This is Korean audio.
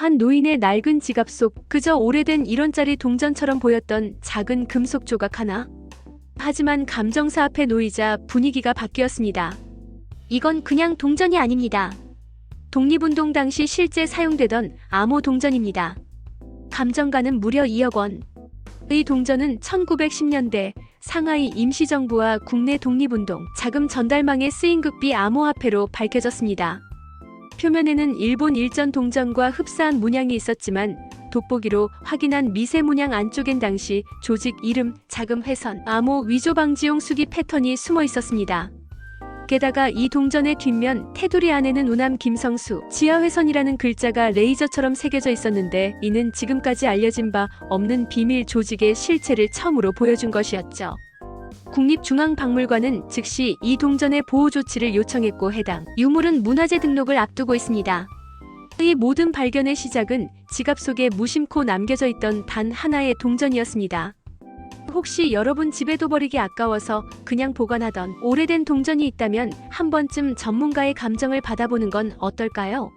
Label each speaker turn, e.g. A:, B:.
A: 한 노인의 낡은 지갑 속 그저 오래된 1원짜리 동전처럼 보였던 작은 금속 조각 하나. 하지만 감정사 앞에 놓이자 분위기가 바뀌었습니다. 이건 그냥 동전이 아닙니다. 독립운동 당시 실제 사용되던 암호 동전입니다. 감정가는 무려 2억 원. 이 동전은 1910년대 상하이 임시정부와 국내 독립운동 자금 전달망에 쓰인 극비 암호화폐로 밝혀졌습니다. 표면에는 일본 일전 동전과 흡사한 문양이 있었지만 돋보기로 확인한 미세 문양 안쪽엔 당시 조직 이름, 자금 회선, 암호 위조 방지용 수기 패턴이 숨어 있었습니다. 게다가 이 동전의 뒷면 테두리 안에는 우남 김성수, 지하회선이라는 글자가 레이저처럼 새겨져 있었는데 이는 지금까지 알려진 바 없는 비밀 조직의 실체를 처음으로 보여준 것이었죠. 국립중앙박물관은 즉시 이 동전의 보호 조치를 요청했고 해당 유물은 문화재 등록을 앞두고 있습니다. 이 모든 발견의 시작은 지갑 속에 무심코 남겨져 있던 단 하나의 동전이었습니다. 혹시 여러분 집에도 버리기 아까워서 그냥 보관하던 오래된 동전이 있다면 한 번쯤 전문가의 감정을 받아보는 건 어떨까요?